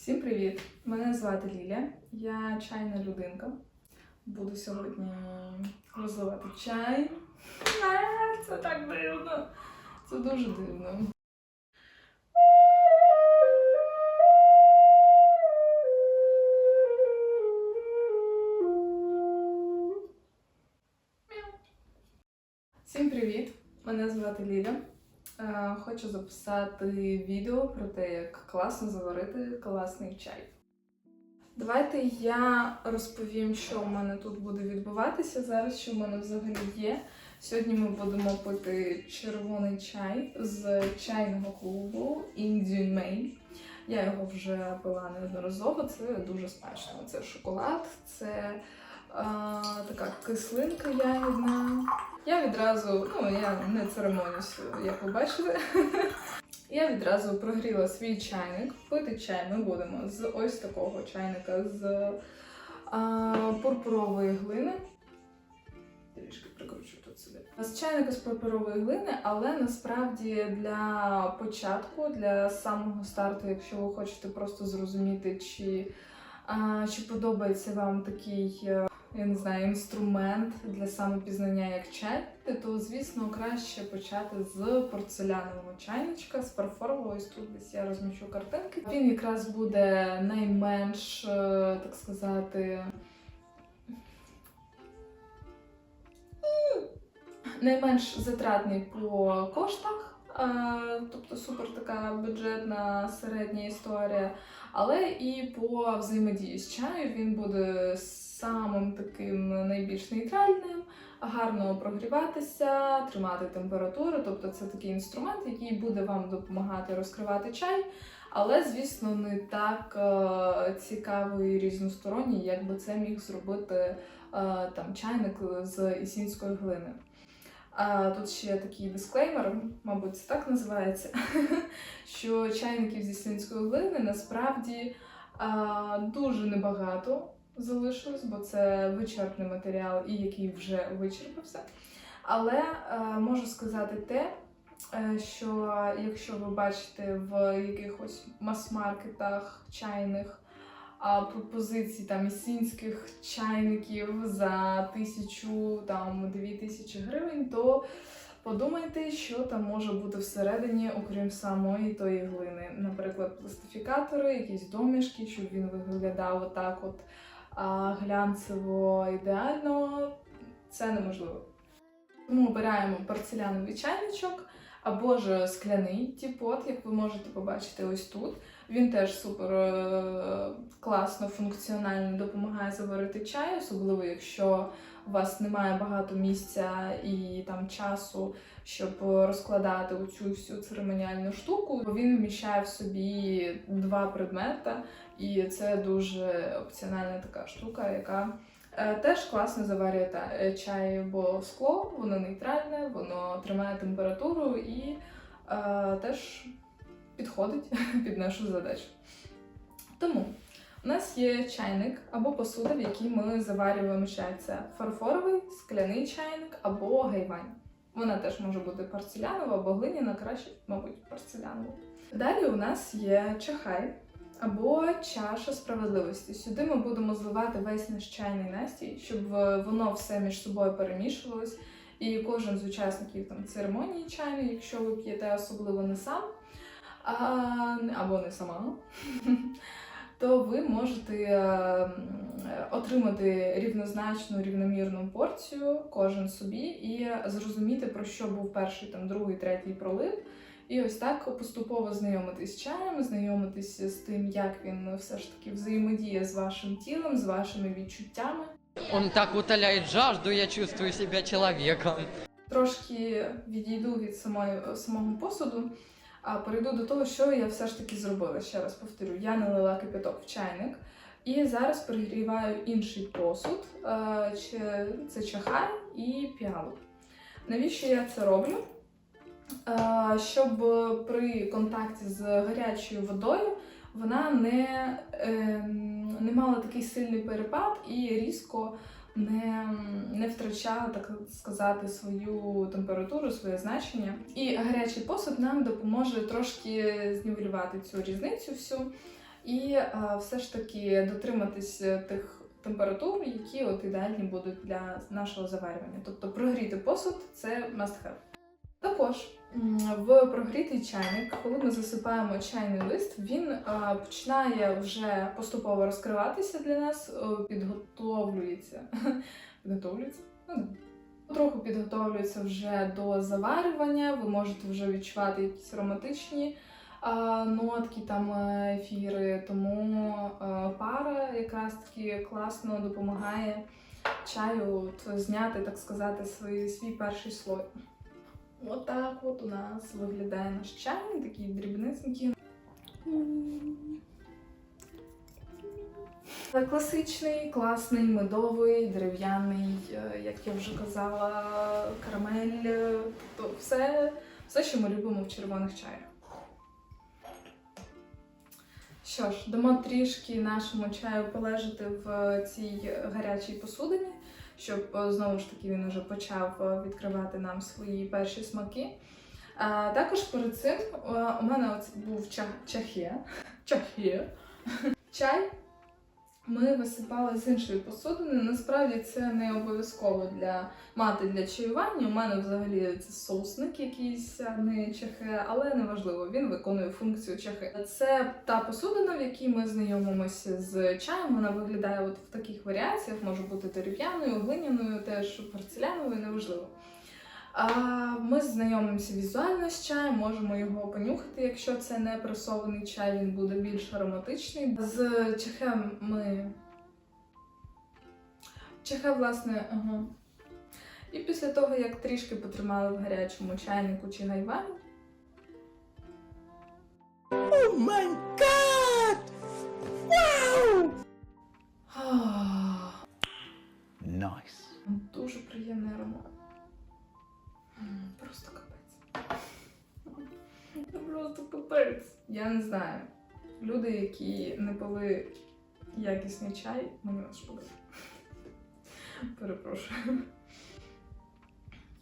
Всім привіт! Мене звати Ліля, я чайна людинка. Буду сьогодні розливати чай. Це так дивно. Це дуже дивно. Всім привіт! Мене звати Ліля. Е, Хочу записати відео про те, як класно заварити класний чай. Давайте я розповім, що в мене тут буде відбуватися зараз, що в мене взагалі є. Сьогодні ми будемо пити червоний чай з чайного клубу Indian Main. Я його вже пила неодноразово, це дуже смачно. Це шоколад, це така кислинка ягідна. Я відразу, ну я не церемонюсь, як ви бачите. Я відразу прогріла свій чайник. Пити чай ми будемо з ось такого чайника з а, пурпурової глини. Трішки прикручу тут собі. З чайника з пурпурової глини, але насправді для початку, для самого старту, якщо ви хочете просто зрозуміти, чи, а, чи подобається вам такий. Я не знаю, інструмент для самопізнання як чай, то звісно краще почати з порцелянового чайничка, з фарфорового. Ось тут десь я розміщу картинки. Він якраз буде найменш, е, так сказати, найменш затратний по коштах. е, Тобто супер така бюджетна середня історія, але і по взаємодії з чаю він буде самим таким найбільш нейтральним, гарно прогріватися, тримати температуру. Тобто це такий інструмент, який буде вам допомагати розкривати чай, але, звісно, не так е, цікавий і різносторонній, як би це міг зробити е, там чайник з ісінської глини. А тут ще такий дисклеймер, мабуть, це так називається, що чайників зі слінської глини насправді дуже небагато залишилось, бо це вичерпний матеріал, і який вже вичерпався. Але е, можу сказати те, е, що якщо ви бачите в якихось мас-маркетах чайних а, пропозицій там ісінських чайників за тисячу там дві тисячі гривень, то подумайте, що там може бути всередині, окрім самої тої глини. Наприклад, пластифікатори, якісь домішки, щоб він виглядав отак, от а, глянцево ідеально. Це неможливо. Тому обираємо порцеляновий чайничок або ж скляний тіпот, як ви можете побачити ось тут. Він теж супер е, класно, функціонально допомагає заварити чай, особливо якщо у вас немає багато місця і там часу, щоб розкладати оцю всю церемоніальну штуку. Він вміщає в собі два предмета, і це дуже опціональна така штука, яка теж класно заварюєте е, чай, бо скло, воно нейтральне, воно тримає температуру і е, теж підходить під нашу задачу. Тому у нас є чайник або посуда, в якій ми заварюємо чай. Це фарфоровий, скляний чайник або гайвань. Вона теж може бути порцелянова або глиняна, краще, мабуть, порцелянова. Далі у нас є чахай або чаша справедливості. Сюди ми будемо зливати весь наш чайний настій, щоб е, воно все між собою перемішувалось. І кожен з учасників там церемонії чайної, якщо ви п'єте особливо не сам, а, або не сама, то ви можете е, отримати рівнозначну рівномірну порцію кожен собі і зрозуміти, про що був перший, там, другий, третій пролив. І ось так поступово знайомитись з чаєм, знайомитись з тим, як він все ж таки взаємодіє з вашим тілом, з вашими відчуттями. Он так утоляет жажду, я чувствую себя человеком. Трошки відійду від самої, самого посуду, а перейду до того, що я все ж таки зробила. Ще раз повторю, я налила кипяток в чайник і зараз пригріваю інший посуд, е, чи- це чахай і піалу. Навіщо я це роблю? Е, Щоб при контакті з гарячою водою вона не, ем, не мала такий сильний перепад і різко не, не втрачала, так сказати, свою температуру, своє значення. І гарячий посуд нам допоможе трошки знівелювати цю різницю всю і е, все ж таки дотриматись е, тих температур, які от ідеальні будуть для нашого заварювання. Тобто прогріти посуд це must have. Також в прогрітий чайник, коли ми засипаємо чайний лист, він е, починає вже поступово розкриватися для нас, е, підготовлюється. Підготовлюється? Ну. Потроху підготовлюється вже до заварювання. Ви можете вже відчувати якісь ароматичні а, нотки, там е, ефіри. Тому е, пара якраз таки класно допомагає чаю от, зняти, так сказати, свій, свій перший слой. Отак от у нас виглядає наш чай, такий дрібнесенький. Класичний, класний, медовий, дерев'яний, е, як я вже казала, карамель. Тобто все, все, що ми любимо в червоних чаях. Що ж, дамо трішки нашому чаю полежати в цій гарячій посудині, щоб е, знову ж таки він уже почав е, відкривати нам свої перші смаки. А, також перед цим е, у мене оце був чах, чахе, чахе, чай. Ми висипали з іншої посудини. Насправді це не обов'язково для мати для чаювання. У мене взагалі це соусник якийсь, а не чахе, але неважливо, він виконує функцію чахи. Це та посудина, в якій ми знайомимося з чаєм. Вона виглядає от в таких варіаціях, може бути дерев'яною, глиняною, теж порцеляною, неважливо. А ми знайомимося візуально з чаєм, можемо його понюхати, якщо це не пресований чай, він буде більш ароматичний. З чахем ми. Чахе, власне, ага. І після того, як трішки потримали в гарячому чайнику чи гайвані, my god! ах, Nice. дуже приємний аромат. Просто капець. Це Просто капець. Я не знаю. Люди, які не пили якісний чай, мені вас шкода. Перепрошую.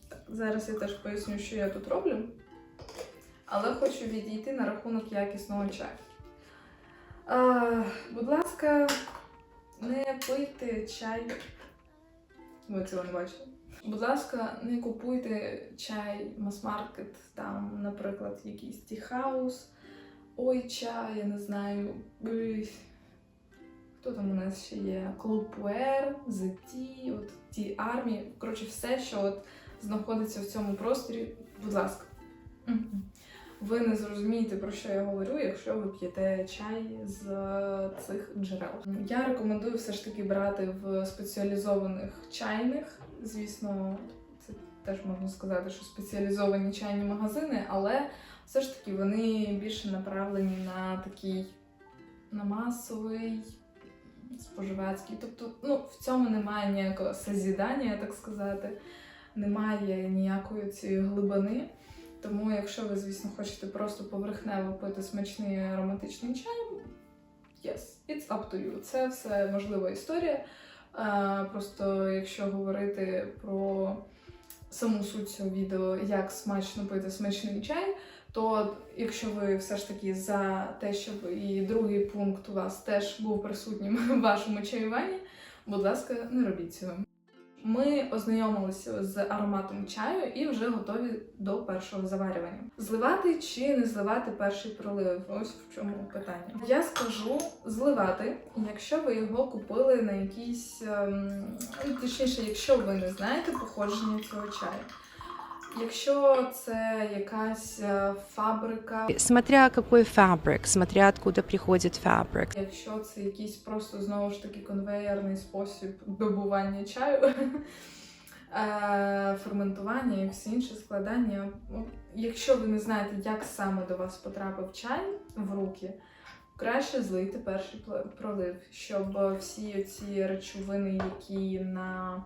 Так, зараз я теж поясню, що я тут роблю. Але хочу відійти на рахунок якісного чаю. А, будь ласка, не пийте чай. Ви цього не бачили. Будь ласка, не купуйте чай мас-маркет, там, наприклад, якийсь тіхаус, ой чай, я не знаю. Хто там у нас ще є? Клуб Пуер, The Tea, от Tea Army. Коротше, все, що от знаходиться в цьому просторі, будь ласка. Ви не зрозумієте, про що я говорю, якщо ви п'єте чай з е, цих джерел. Я рекомендую все ж таки брати в спеціалізованих чайних. Звісно, це теж можна сказати, що спеціалізовані чайні магазини, але все ж таки вони більше направлені на такий на масовий споживацький. Тобто, ну, в цьому немає ніякого созідання, так сказати, немає ніякої цієї глибини. Тому, якщо ви, звісно, хочете просто поверхнево пити смачний ароматичний чай, yes, it's up to you. Це все можлива історія. Е, Просто якщо говорити про саму суть цього відео, як смачно пити смачний чай, то якщо ви все ж таки за те, щоб і другий пункт у вас теж був присутнім в вашому чаюванні, будь ласка, не робіть цього. Ми ознайомилися з ароматом чаю і вже готові до першого заварювання. Зливати чи не зливати перший пролив? Ось в чому питання. Я скажу зливати, якщо ви його купили на якійсь, ем, ну, точніше, якщо ви не знаєте походження цього чаю. Якщо це якась е, фабрика, Смотря какой фабрик, смотря откуда приходит фабрик. Якщо це якийсь просто знову ж таки конвейерний спосіб добування чаю, е, ферментування і всі інші складання. Ну, Якщо ви не знаєте, як саме до вас потрапив чай в руки, краще злийте перший пролив, щоб всі ці речовини, які на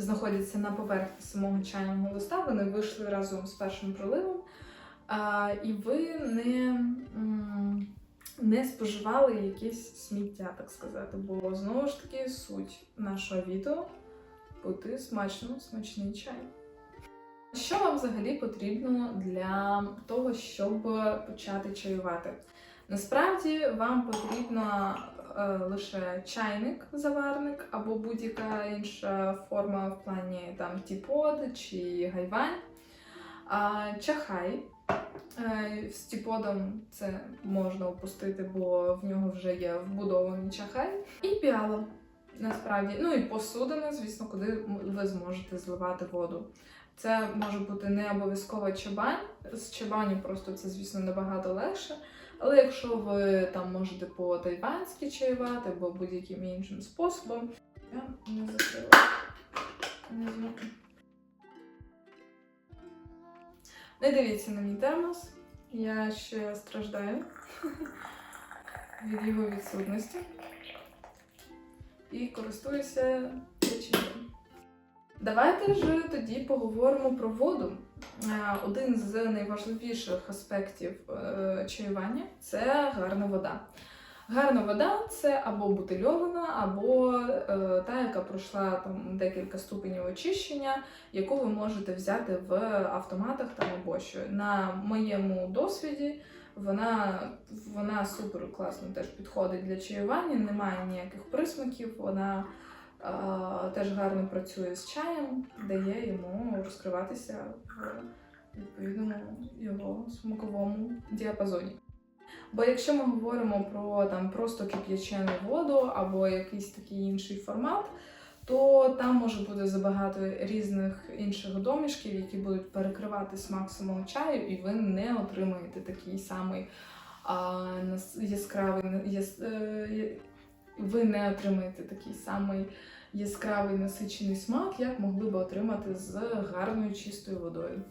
знаходяться на поверхні самого чайного листа, вони вийшли разом з першим проливом. А, і ви не, не споживали якесь сміття, так сказати. Бо знову ж таки суть нашого відео пити смачно смачний чай. Що вам взагалі потрібно для того, щоб почати чаювати? Насправді вам потрібно лише чайник, заварник або будь-яка інша форма в плані там тіпод чи гайвань. Чахай. Е, З тіподом це можна опустити, бо в нього вже є вбудований чахай. І піало. Насправді, ну і посудина, звісно, куди ви зможете зливати воду. Це може бути не обов'язково чабань. З чабаню просто це, звісно, набагато легше. Але якщо ви там можете по-тайванськи чаювати або будь-яким іншим способом, я не закрила. Не дивіться на мій термос. Я ще страждаю від його відсутності. І користуюся печенням. Давайте ж тоді поговоримо про воду. Е, Один з найважливіших аспектів е, чаювання це гарна вода. Гарна вода це або бутильована, або е, та, яка пройшла там декілька ступенів очищення, яку ви можете взяти в автоматах там або що. На моєму досвіді вона, вона супер класно теж підходить для чаювання, немає ніяких присмаків, вона теж гарно працює з чаєм, дає йому розкриватися в відповідному його смаковому діапазоні. Бо якщо ми говоримо про там просто кип'ячену воду або якийсь такий інший формат, то там може бути забагато різних інших домішків, які будуть перекривати смак самого чаю, і ви не отримаєте такий самий а, яскравий яс, е, ви не отримаєте такий самий яскравий насичений смак, як могли би отримати з гарною чистою водою.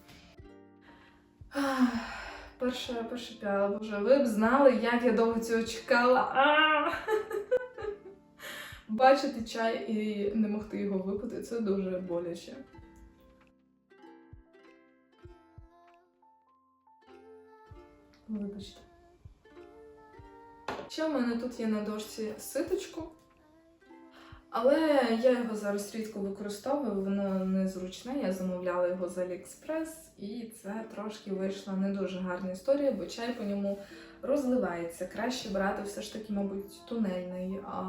Перша, перша піала, боже, ви б знали, як я довго цього чекала. Бачити чай і не могти його випити це дуже боляче. Вибачте. Ще в мене тут є на дошці ситочку. Але я його зараз рідко використовую, воно незручне. Я замовляла його з AliExpress, і це трошки вийшла не дуже гарна історія, бо чай по ньому розливається. Краще брати все ж таки, мабуть, тунельний, а,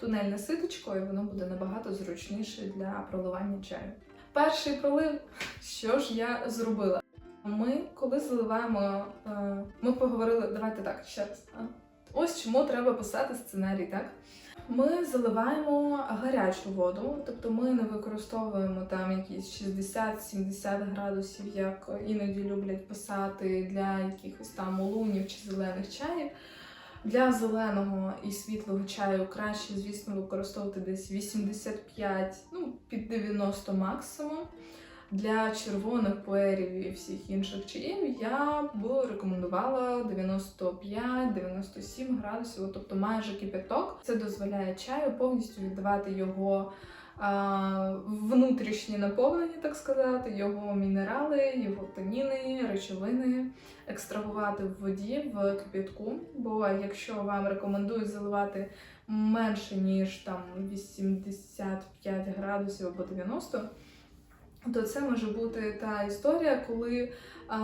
тунельне ситочко, і воно буде набагато зручніше для проливання чаю. Перший пролив, що ж я зробила? Ми, коли заливаємо, е, ми поговорили, давайте так, ще раз. Ось чому треба писати сценарій, так? Ми заливаємо гарячу воду, тобто ми не використовуємо там якісь 60-70 градусів, як іноді люблять писати для якихось там олунів чи зелених чаїв. Для зеленого і світлого чаю краще, звісно, використовувати десь 85, ну, під 90 максимум. Для червоних пуерів і всіх інших чаїв я б рекомендувала 95-97 градусів, тобто майже кипяток. Це дозволяє чаю повністю віддавати його а, внутрішнє наповнення, так сказати, його мінерали, його таніни, речовини екстрагувати в воді в кипятку. Бо якщо вам рекомендують заливати менше ніж там 85 градусів або 90, то це може бути та історія, коли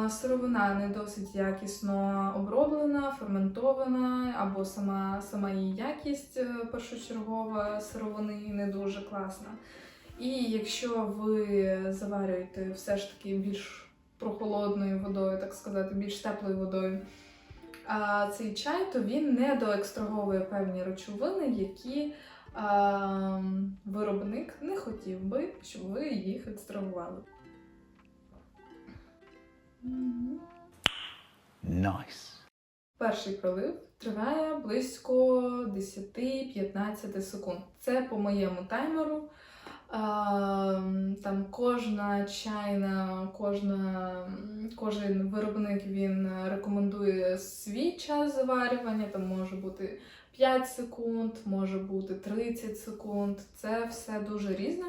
сировина не досить якісно оброблена, ферментована, або сама, сама її якість е, першочергова сировини не дуже класна. І якщо ви заварюєте все ж таки більш прохолодною водою, так сказати, більш теплою водою, цей чай, то він не доекстраговує певні речовини, які а, виробник не хотів би, щоб ви їх екстрагували. Nice. Перший пролив триває близько 10-15 секунд. Це по моєму таймеру. А, Там кожна чайна, кожна, кожен виробник він рекомендує свій час заварювання. Там може бути 5 секунд, може бути 30 секунд. Це все дуже різне.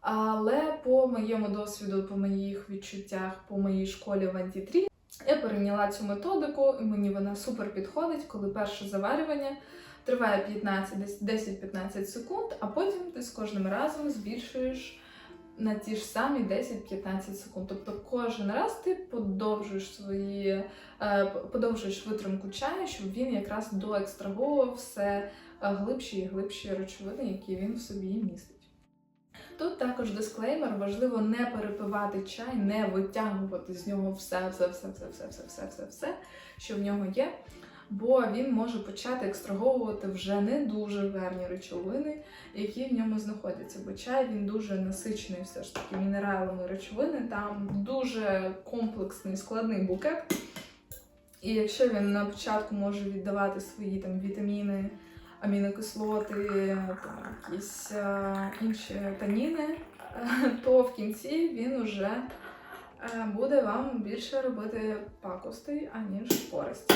Але по моєму досвіду, по моїх відчуттях, по моїй школі в антитрі, я перейняла цю методику, і мені вона супер підходить, коли перше заварювання триває 15, десь 10-15 секунд, а потім ти з кожним разом збільшуєш на ті ж самі 10-15 секунд. Тобто кожен раз ти подовжуєш свої е, подовжуєш витримку чаю, щоб він якраз доекстраговував все е, глибші і глибші речовини, які він в собі містить. Тут також дисклеймер, важливо не перепивати чай, не витягувати з нього все, все, все, все, все, все, все, все, все, що в нього є, бо він може почати екстраговувати вже не дуже гарні речовини, які в ньому знаходяться. Бо чай він дуже насичений все ж таки мінералами речовини, там дуже комплексний складний букет. І якщо він на початку може віддавати свої там вітаміни, амінокислоти, там, якісь е, інші таніни, то в кінці він уже е, буде вам більше робити пакостей, аніж користі.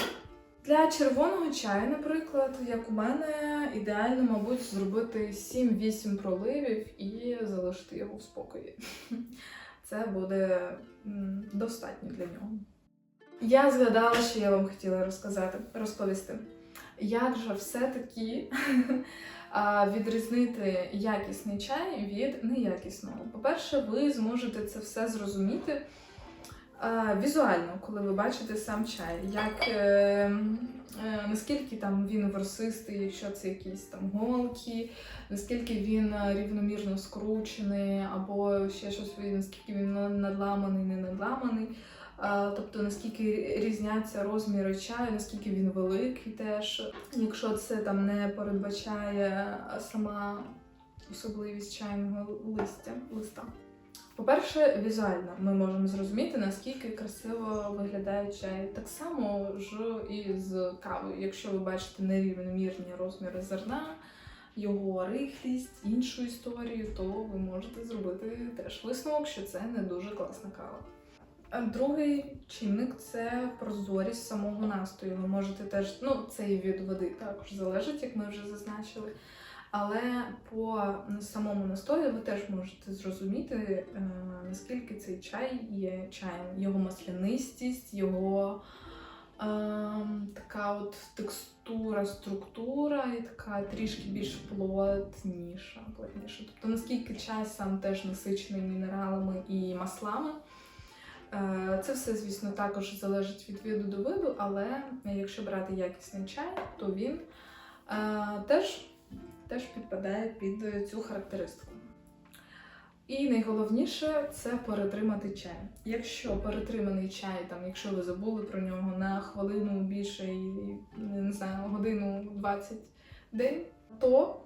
Для червоного чаю, наприклад, як у мене, ідеально, мабуть, зробити 7-8 проливів і залишити його в спокої. Це буде достатньо для нього. Я згадала, що я вам хотіла розказати, розповісти. Як же все-таки відрізнити якісний чай від неякісного? По-перше, ви зможете це все зрозуміти візуально, коли ви бачите сам чай. Як, е, е, наскільки там він ворсистий, якщо це якісь там голки, наскільки він е, рівномірно скручений, або ще щось, наскільки він надламаний, не надламаний. Тобто наскільки різняться розміри чаю, наскільки він великий теж. Якщо це там не передбачає сама особливість чайного листя листа. По-перше, візуально ми можемо зрозуміти, наскільки красиво виглядає чай. Так само ж і з кавою. Якщо ви бачите нерівномірні розміри зерна, його рихлість, іншу історію, то ви можете зробити теж висновок, що це не дуже класна кава. А Другий чинник це прозорість самого настою. Ви можете теж, ну це і від води також залежить, як ми вже зазначили. Але по самому настою ви теж можете зрозуміти, е, наскільки цей чай є чаєм, його маслянистість, його е, така от текстура, структура і така трішки більш плотніша, плотніша. Тобто наскільки чай сам теж насичений мінералами і маслами. Е, Це все, звісно, також залежить від виду до виду, але якщо брати якісний чай, то він е, теж, теж підпадає під цю характеристику. І найголовніше це перетримати чай. Якщо перетриманий чай, там, якщо ви забули про нього на хвилину більше не знаю, годину 20 день, то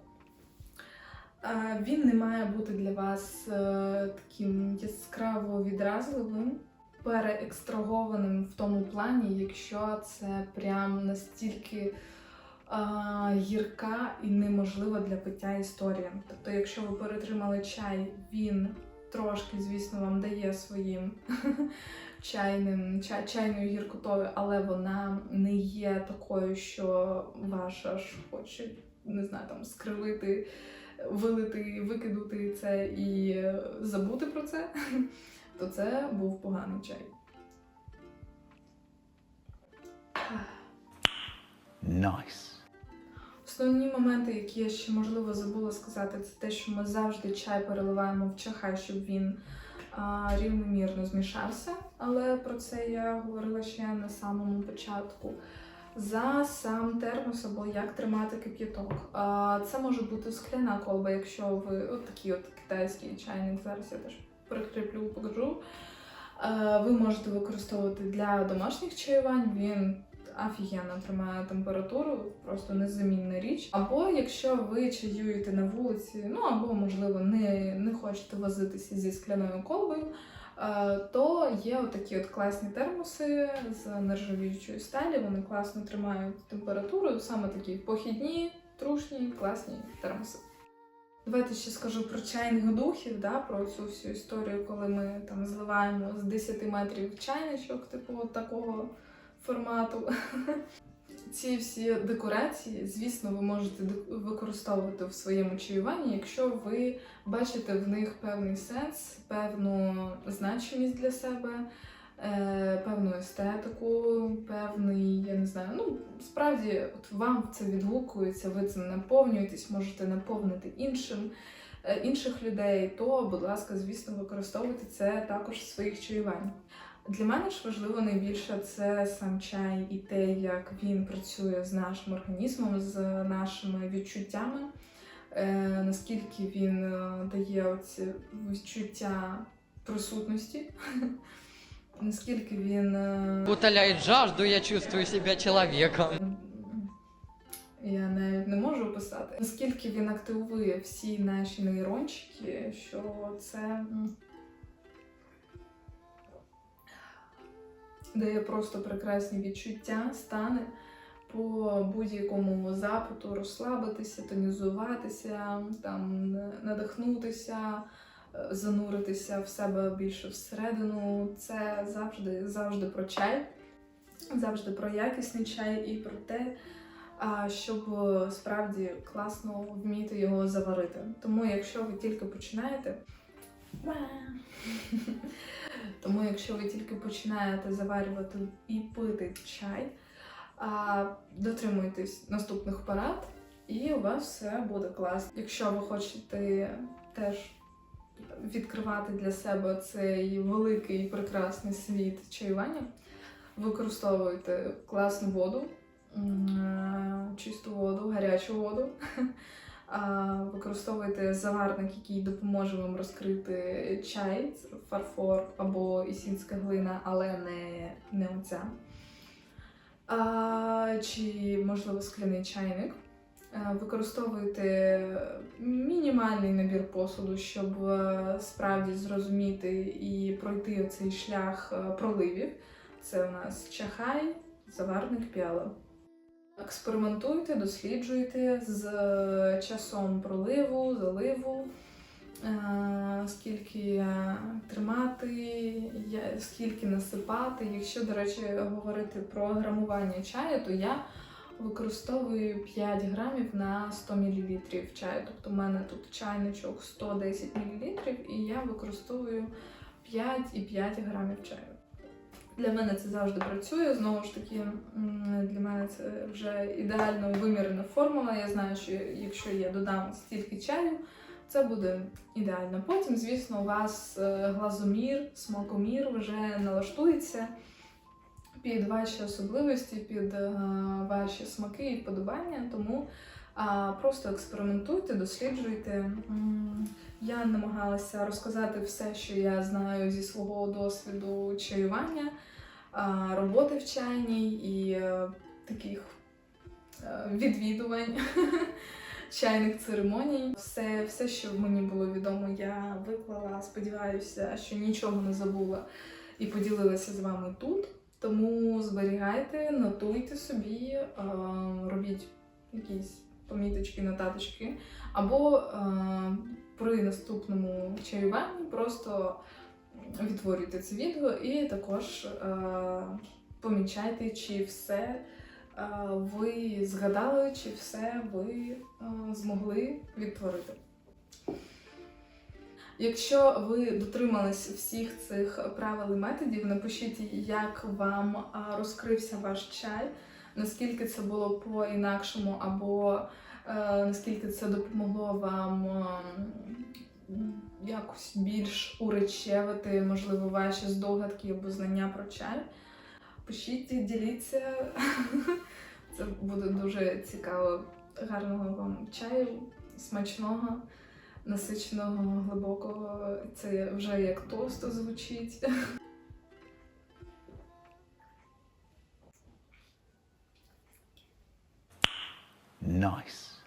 е, він не має бути для вас е, таким яскраво відразливим переекстрагованим в тому плані, якщо це прям настільки гірка і неможлива для пиття історія. Тобто, якщо ви перетримали чай, він трошки, звісно, вам дає своїм чайним, чай, чайною гіркотою, але вона не є такою, що ваша ж хоче, не знаю, там скривити, вилити, викидути це і забути про це то це був поганий чай. Nice. Основні моменти, які я ще можливо забула сказати, це те, що ми завжди чай переливаємо в чахай, щоб він а, рівномірно змішався. Але про це я говорила ще на самому початку. За сам термос або як тримати кип'яток. Це може бути скляна колба, якщо ви от такий от китайський чайник. Зараз я теж прикріплю, покажу. Ви можете використовувати для домашніх чаювань. Він офігенно тримає температуру, просто незамінна річ. Або якщо ви чаюєте на вулиці, ну або, можливо, не, не хочете возитися зі скляною колбою, е, то є отакі от класні термоси з нержавіючої сталі. Вони класно тримають температуру, саме такі похідні, трушні, класні термоси. Давайте ще скажу про чайних духів, да, про цю всю історію, коли ми там зливаємо з 10 метрів чайничок, типу от такого формату. Ці всі декорації, звісно, ви можете використовувати в своєму чаюванні, якщо ви бачите в них певний сенс, певну значимість для себе, е, певну естетику, певний, я не знаю, ну справді от вам це відгукується, ви цим наповнюєтесь, можете наповнити іншим. е, інших людей, то, будь ласка, звісно, використовуйте це також в своїх чаюваннях. Для мене ж важливо найбільше це сам чай і те, як він працює з нашим організмом, з нашими відчуттями, е, наскільки він е, дає оці відчуття присутності, наскільки він е, Утоляет жажду, я чувствую себя человеком. я навіть не можу описати, наскільки він активує всі наші нейрончики, що це дає просто прекрасні відчуття, стани по будь-якому запиту розслабитися, тонізуватися, там надихнутися, е, зануритися в себе більше всередину. Це завжди, завжди про чай, завжди про якісний чай і про те, щоб е, справді класно вміти його заварити. Тому, якщо ви тільки починаєте. Тому, якщо ви тільки починаєте заварювати і пити чай, дотримуйтесь наступних порад, і у вас все буде класно. Якщо ви хочете теж відкривати для себе цей великий і прекрасний світ чаювання, використовуйте класну воду, чисту воду, гарячу воду. Використовуйте заварник, який допоможе вам розкрити чай, фарфор або ісінська глина, але не, не оця. А, чи, можливо, скляний чайник. Використовуйте мінімальний набір посуду, щоб справді зрозуміти і пройти оцей шлях проливів. Це у нас чахай, заварник піала. Експериментуйте, досліджуйте з е, часом проливу, заливу, е, скільки тримати, скільки насипати. Якщо, до речі, говорити про грамування чаю, то я використовую 5 грамів на 100 мл чаю. Тобто в мене тут чайничок 110 мл, і я використовую 5,5 грамів чаю. Для мене це завжди працює. Знову ж таки, для мене це вже ідеально вимірена формула. Я знаю, що якщо я додам стільки чаю, це буде ідеально. Потім, звісно, у вас е, глазомір, смакомір вже налаштується під ваші особливості, під е, ваші смаки і вподобання. Тому просто експериментуйте, досліджуйте. Я намагалася розказати все, що я знаю зі свого досвіду чаювання, роботи в чайній і е, таких е, відвідувань чайних церемоній. Все, все, що мені було відомо, я виклала. Сподіваюся, що нічого не забула і поділилася з вами тут. Тому зберігайте, нотуйте собі, робіть якісь поміточки, нотаточки, або е, при наступному чаюванні просто відтворюйте це відео і також е, помічайте, чи все е, ви згадали, чи все ви е, змогли відтворити. Якщо ви дотримались всіх цих правил і методів, напишіть, як вам розкрився ваш чай, наскільки це було по-інакшому, або е, наскільки це допомогло вам ем, якось більш уречевити, можливо, ваші здогадки або знання про чай. Пишіть, діліться. Це буде дуже цікаво. Гарного вам чаю, смачного насиченого, глибокого. Це вже як тост звучить. Nice.